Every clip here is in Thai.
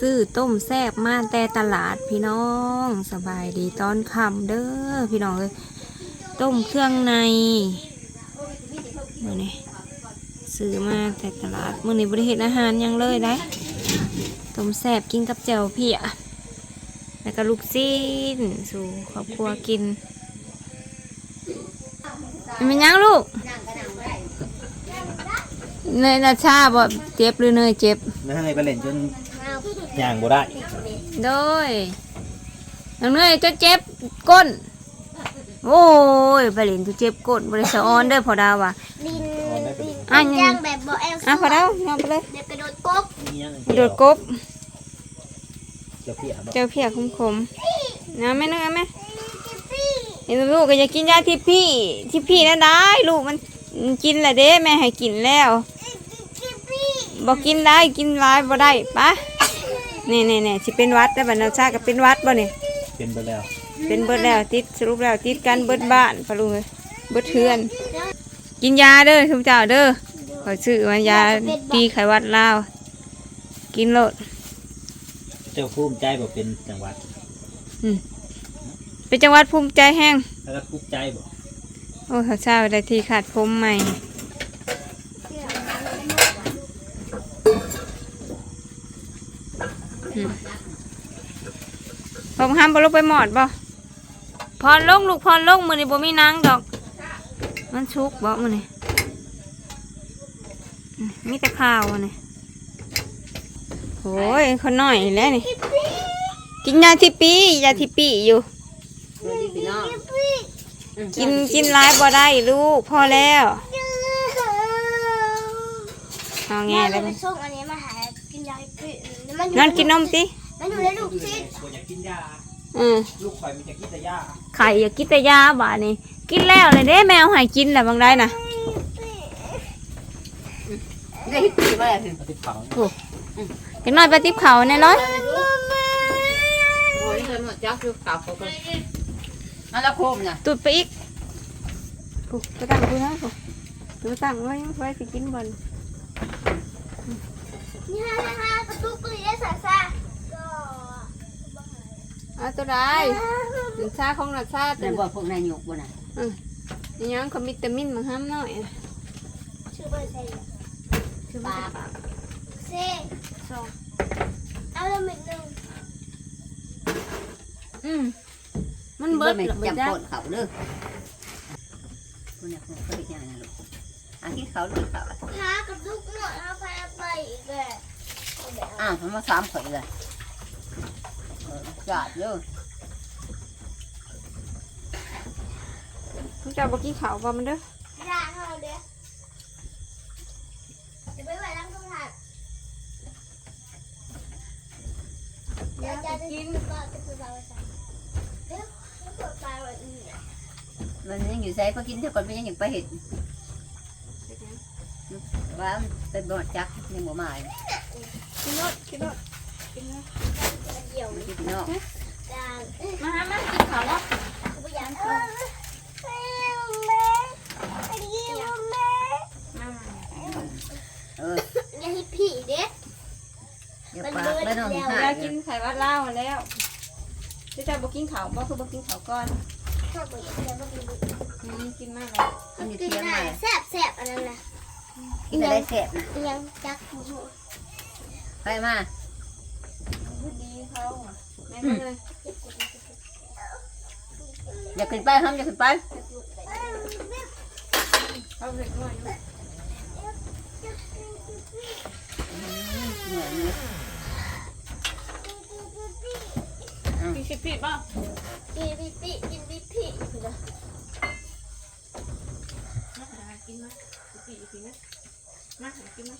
ซื้อต้มแซบมาแต่ตลาดพี่น้องสบายดีตอนค่ำเด้อพี่น้องเลยต้มเครื่องในมื่อนี้ซื้อมาแต่ตลาดมื่อนี้บริเหตุอาหารหยังเลยได้ต้มแซบกินกับแจ่วเพียแล้วก็ลูกซีนสู่ครอบครัวกินมันยังลูกเนยนาชาบ่เจ็บหรือเนยเจ็บนั่นให้ไปเล่นจน ย่างบ่ได้โดยน้องเนยจะเจ็บก้น โอ้ยไปเล่นจะเจ็บก้นบริสะออนเด้อพอดาวอะลินลินอะยังย่างแบบบ่แอลอะพอดาวเอาไปเลยเดี๋ยวกระโดดกบมียังโดดกบเจ้าเพียบ่เจ้าเพียคมคมๆนะแม่เนยแม่เห็นลูกก็อยากกินยาที่พี่ที่พี่นะได้ลูกมันกินแหละเด้แม่ให้กินแล้วบอกกินได้กินหลายบ่ได้ปะ นี่นี่นี่สิเป็นหวัดแต่บรรณาชาติก็เป็นหวัดบ่เนี่ยเป็นไปแล้วเป็นเบิดแล้วติดสรุปแล้วติดกันเบิดบ้านปะลุงเลยเบิดเทือน กินยาเด้อทุกเจ้าเด้อขอซื้อมายาตีไขหวัดลาวกินโลดเจ้าภูมิใจบ่เป็นจังหวัดเป็นจังหวัดภูมิใจแห้งแล้วก็ภูมิใจบ่โอ้เขาเช้าได้ทีขาดผมใหม่ ผมห้ามบลงไปหมอดบ่พรลงลูกพรลงมือนี่บ่มีนางดอก มันชุกบ่มือนี่อืมมีแต่ข้าวอันนี่โอ้ยเขาหน่อยแล้วนี่กินยาที่ปียาที่ปีอยู่กินกินร้ายบ่ได้ลูกพอแล้วเอาแง่แม่แล้เลวยไปส่งอันนี้มาหากินยาพี่มันนอนกินนมสิ มันอยู่ในลูกซีดบ่อยากกินยา อืมลูกข่อยมีแต่กินแต่ยาไข่อยากกินแต่ยาบ่านี่กินแล้วเลยเด้แมวให้กินแหละบางได้นะได้ฮิปปี้มาแล้วสิเอาติดเผาเห็นน้อยไปติบเขาแน่ร้อยโอ้ยเธอหมดจักคือขาวเขาก็อันละโคมน่ะตุดไปอีกกูไปตั้งกูนะกูกูตั้งไว้ไว้สิกินบอล นี่ฮะนะฮะประตูกุยได้สาสาก็ เอาตัวใดหนึ่งชาของหนักชาตัแต่วบ่พวกนายหยกบ่น่ะนี่ยังเขามิตามินมาห้ามหน่อยชื่อเบอร์ใส่คือว่าเซ่สองเอาละหนึ่งหนึ่งอืมมันเบิเบิดดไม่หรอเบิดจำจ้าปนเขาเด้อคุณน่ะคุณก็เฮ็ดยังไงนะลูกอันที่เขาลูกเขาพากับลูกหน่อยเอาไปเอาไปอีกเลยอ้าวมันมาสามข่อยเลยเออ จาดเด้อทุกเจ้าบอกกินข้าวบ่มันเด้อร้านเราเด้อเดี๋ยวไปไหว้ร้านข้าวผัดเดี๋ยวจะกินก็จะไปเอาไปใส่เดี๋ยวแล้วกดไปวันนี้มันยังอยู่ใส่ก็กินเท่าก่อนมันยังอยู่ไปเห็ดว่ามันเป็นบ่จักยังบ่มาเลยกินรถกินรถกินรถ เดี๋ยวมันกินนอกจานมามากินข้าวเนาะพยายามแม่ม่แม่มาเอออย่าให้ผีเด้เดี๋ยวปากแล้วน้องอยากกินไข่วัดลาแล้วทุกเจ้าบอกกินข้าวบ่คือบอกกินข้าวก่อนชอบบอกอย่างนี้ก็มีอืมกินมากเลยมันอยู่กินเทียมใหม่แซ่บแซ่บอันนั้นนะกินอะไรแซ่บนะยังจักหูไปมา อะแม่ก็เลยอย่าขึ้นไปห้ามอย่าขึ้นไปเขาเล็กน้อยอยู่เหมือนนี้กินสิผิดป่ะกินปีปีกินปีปีมาหากินมาสิผิดสินะมาหากินมา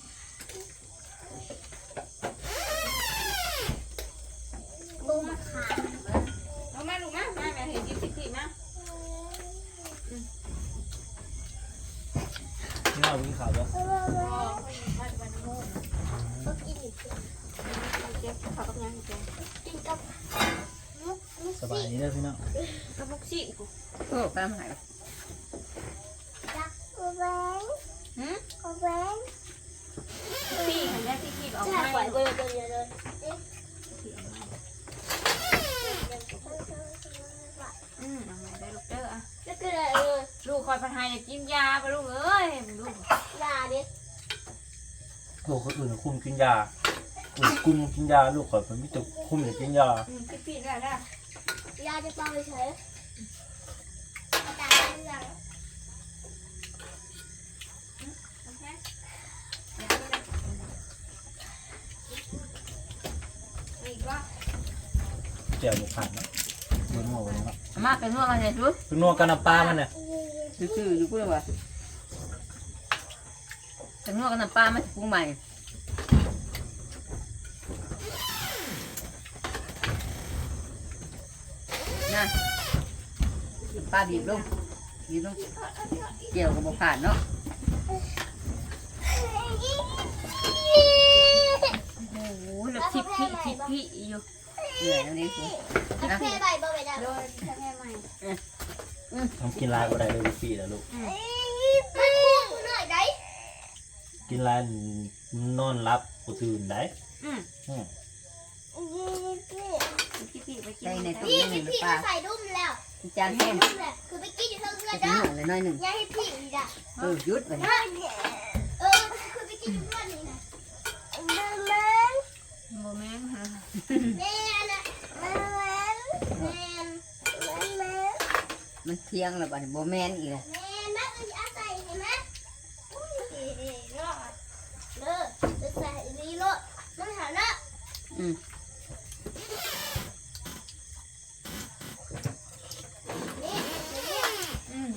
บายดีเด้อพี่น้องกระปุกสิกูโอ้ตาหายจักกูแบงหืมกูแบงพี่เห็นไหมพี่คีบออกมาปล่เลยเดี๋เลยเลูเลยลูกคอยพันไายกินยาไปลูกเอ้ยลูกยาดิลูกคนอื่นคุมกินยาคุมกินยาลูกคอยพันนมิตรคุมอย่ากินยาอืมพี่พี่ได้แล้ว ยาจะเป่าเฉยอาจารย์เรื่องอีกว่าเจียวหมูขาดเนาะเบิ่งหมูเลยเนาะอามาเป็นนวดกันเลยชุดเป็นนัวกันน้ำปลามันน่ะซื่อๆอยู่กูเลยว่ะเป็นนวดกันน้ำปลามาปรุงใหม่ นะปลาบีบลงบีบลงเกี่ยวกับบ่ผ่านเนาะโอ้โหแล้วทิพพี่ทิพพี่อยู่เหนื่อยแล้วนี่สิกาแฟใบเบอร์ใบดำโดนกาแฟใหม่ทำกินลายก็ได้เลยลูกพี่นะลูก มันคุ้มหน่อยได้กินลายนอนรับกูตื่นได้อืมอืมพี่ๆไป กินใส่ในตู้พี่นี่หนึ่งหรือพี่ปลามาใส่ดุ้มแล้วจานแห้งดุ้มเลยคือไปกินอยู่เท่าเพื่อนจะเด้อเหนื่อยเลยน้อยหนึ่งอย่าให้พี่อีกอะเออหยุดไปเออคือไปกินอยู่เพื่อนนี่นะแม่แม่โมเมนต์ฮะแม่นะแม่แม่แม่แม่มันเที่ยงแล้วบัดนี้บ่แม่นอีกเลยแม่นะเอออาศัยเห็นไหมอุ้ยเนาะเด้อจะใส่ดีโลดมันหาเนาะอืม นี่นี่ อืม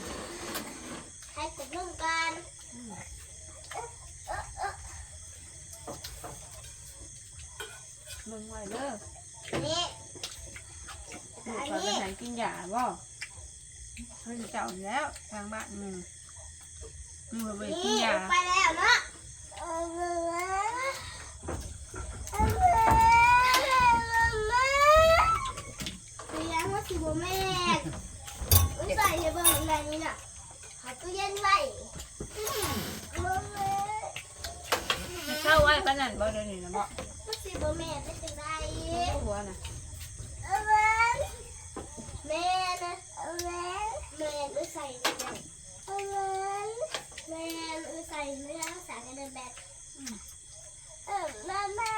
ให้กดนุ่มกันเออเออเออ มึงไว้เด้อ นี่ ลูกขอไปหากินยาบ่เพิ่นเจ้าแล้วทางบ้านมึงมึงไปกินนี่ยาไปแล้วเนาะเออเลี้ยงว่าสิบแม่อุ้ยใส่ให้เบิ่งอะไรนี่น่ะหาตู้เย็นไว้เข้าไว้ปานนั้นบ่เดี๋ยวนี้นะบ่ว่าสิบแม่เป็นจังไดหัวน่ะ แม่นะแม่แม่ไม่ใส่เลยแม่ไม่ใส่เนื้อสารกันเดินแบบเออแม่แม่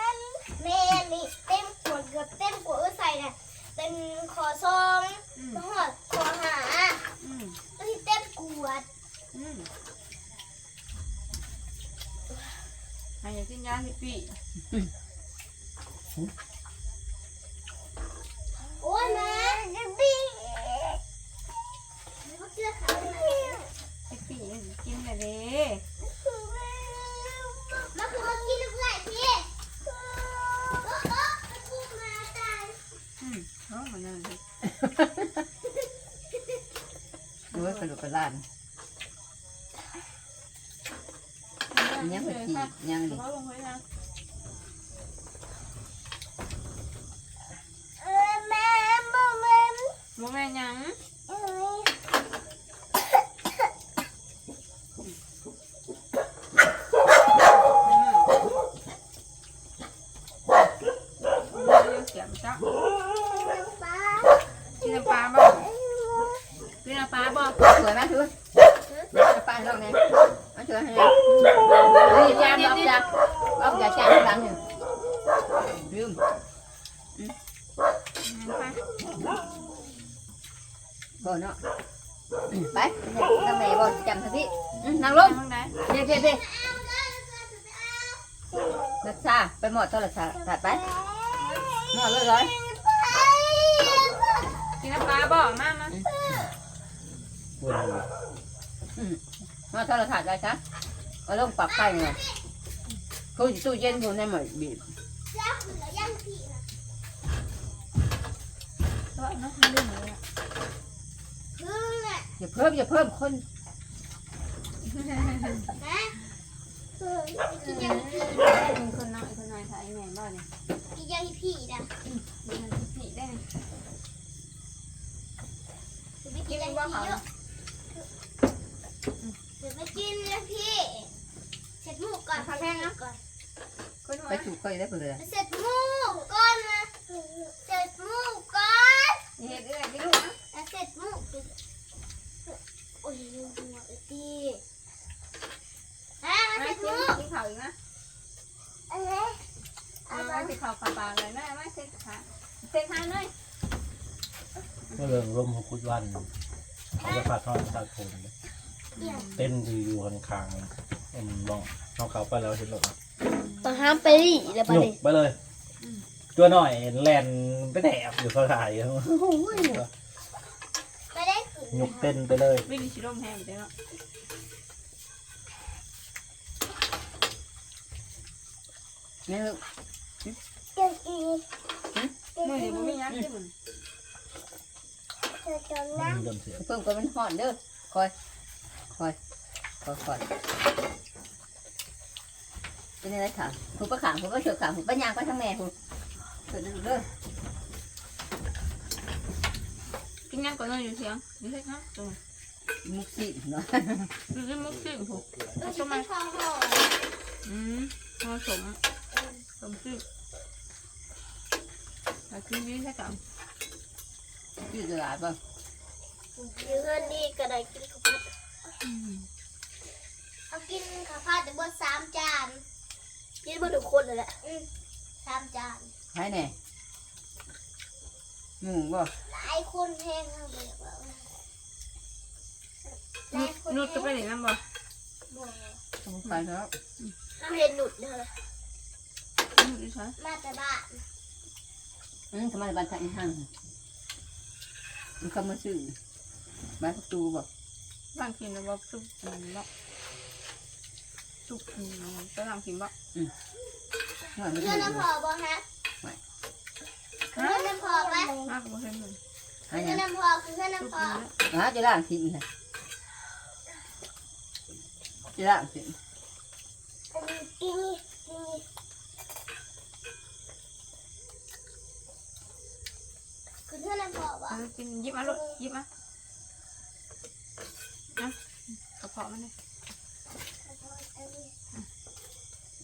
แม่นี่เต็มขวดเกือบเต็มขวดใส่น่ะเป็นคอซอง อืม หอดคอหา อืม แล้วที่เต็มขวด อืมให้อยากกินยาพี่ โอ้ยแม่บี้เขาเชื่อเขาไหม พี่พี่กินเลยเด้ มาคือมากินลูกไหล่พี่โอ้โอ้พูดมาตาย อืมเอามานั่นดิ ดู ว่ากระดูกกระลานยังไปจีบยังดิ เขาลงไว้นะ เออแม่แม่แม่ บ่แม่นหยัง เอ้ย เสียมจ้ะ ป้า กินน้ำปลาบ่กินน้ำปลาบ่ สวยไหมถือจะป้าลองไงมาช่วยให้นี่จานลองจานล องจานจานหลังหนึ่งลืมไปบ่เนาะไปทำไมบ่จำสักทีนั่งลงทางไหนเดี๋ยวเดี๋ยวเดี๋ยวรักษาไปหมดโทรศัพท์ถัดไปหมดเลยเลยกินน้ำปลาบ่มามาพูดอะไรมาโทรศัพท์ได้จ้ะเอาลงปรับไฟหน่อย เขาอยู่ตู้เย็นอยู่ในหมดบีบเจ้าเหลือยังพี่นะก็เนาะมันเรื่องอะไรอะพึ่งอะอย่าเพิ่มอย่าเพิ่มคนนะเออกินยังพี่มึงคนน้อยคนน้อยถ่ายแม่บ่เนี่ยกินยังพี่นะมันพี่ได้จะไม่กินยังพี่เยอะจะไม่กินนะพี่เสร็จหมูก่อนพั กแห้งนะก่อนคนหัวไปถูกเขาได้เปล่าเสร็จหมูก่อนนะเสร็จหมูก่อนเฮ็ดเอื้อยพี่ลูกนะเสร็จหมูโอ้ยหัวตีฮะไม่ไม่กิถูนกกินข้าวอีกนะอะไรเอาไปกินข้าวปลาๆเลยแม่ไม่เซ็ตขาเซ็ตขาหน่อยเมื่อเรื่องร่มของคุดวันเขาจะพาทอดตาโทนเลย เต้นอยู่อยู่ข้างๆอืมลองเอาเขาไปแล้วเห็นหรอต้องห้ามไปดิแล้วหนุกไปเลยตัวหน่อยแลนไปแถบอยู่เขาถ่ายไม่ได้ขึ้นหนุกเต้นไปเลยวิ่งชิลมแฮมเด้เนาะนี่เก่งอีกมื้อนี้บ่มีหยังที่มันเธอจนนะมันเริ่มเสียเพิ่มก็มันห่อนเด้อคอย คอยคอยคอยเป็นอะไรถามผมก็ขางผมก็เฉือขางผมก็ยางไปทั้งแม่ผมเกิดเด้อกินหยังก่อนเนาะอยู่เสียงนี่เฮ็ดนะตรงมุกสิเนาะนี่มุกสิผมเราจะมาข้าวห่ออืมผสมสมชื่อแต่คืนนี้ใช่กันยืดหลายป่ะยืนนี่ก็ได้กินข้าวผัด เอากินข้าวผัดแต่บนสามจานกินบนทุกคนเลยแหละสามจานให้แน่หมูบ่หลายคนแห้งเอาไปแบบว่าหลายคนนุดก็ไปแห้งไหนนั่นบ่บ่ต้องไปแล้วเราเห็นหนุดเนี่ยเลยนุดดิฉันมาแต่บ้านอืมทำไมบ้านทางห้างมันเข้ามาซื้อบ้านประตูบ่ บางทีนะบ่ซุปอืมบ่ซุปอืมไปทางกินบ่หน่อยไม่เพื่ได้อนน้ำพอบ่ฮะเพื่อนน้ำพอปะมากบ่เห็นเลยให้เพื่อนยังน้ำพอคือเพื่อนซุปน้ำพอนี่หาจะล่างทิ้งค่ะจะล่างทิ้งอันนี้กินกินคือเพื่อนน้ำพอบ่เออกินยิบมาลูกยิบมานะกระ เพาะมันนี่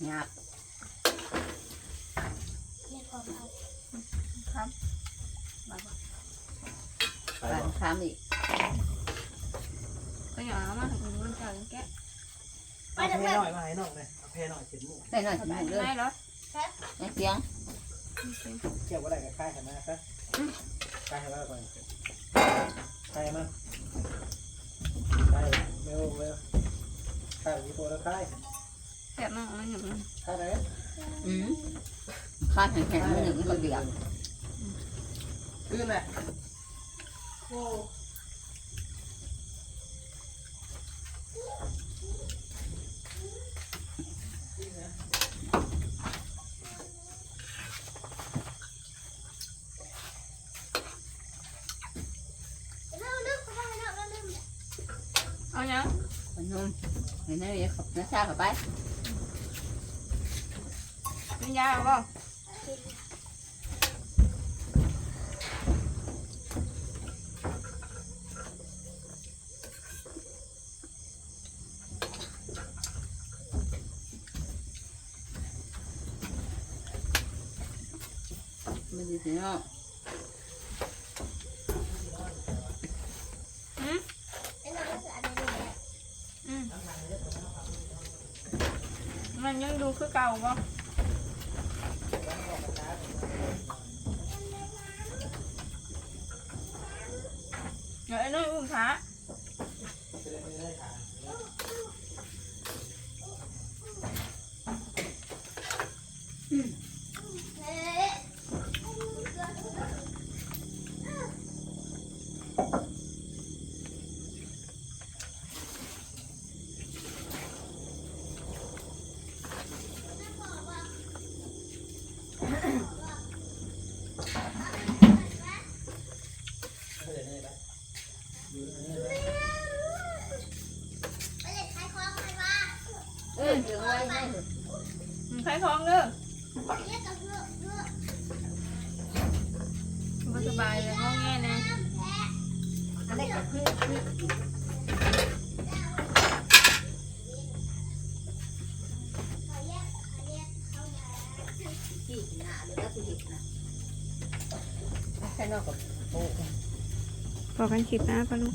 หยาบเนี่ยพอเอาครับมาบ่ไปบ้านบอกค้ามอีกก็อย่ามาถึงมันจะแกะเอาเพหน่อยมาให้น้องเลยเอาเพหน่อยเจ็ดหมูได้หน่อยสิหมูเลยไม่เหรอในเสียงเกี่ยวอะไรกับค่ายกันนะครับค่ายกันแล้วก่อนค่ายมันค่ายเร็วเร็วค่ายกี่ตัวแล้วค่ายแซ่บมากมันอย่างนั้นค่ายไหนอืมข้าวแข็งๆมันหนึ่งก็เดือดขึ้นเลยโอ้ เราลืมไปเราเราลืม เอายัง ขนมเห็นไหมเดี๋ยวขับน้ำชาเข้าไปกินยาเอาบ่มันดีสิเนาะ อืม ไอ้เราก็จะอันนี้แหละ อืมมัน ยังดูคือเก่าบ่เดี๋ยวไอ้น้อยอุ้มขา เอ๊ะ ไปเล่นขายของใครวะ เออเดี๋ยวไว้ไงมึงใช้ท้องเด้อเรียกกับเพื่อนอนบ่สบายเลยงอแงนะอะไรกับเขยกเขาเรียกเขามาพี่หน้าหรือว่าพี่นะแค่นอกกับโอ้พอกันคลิปนะปะลูก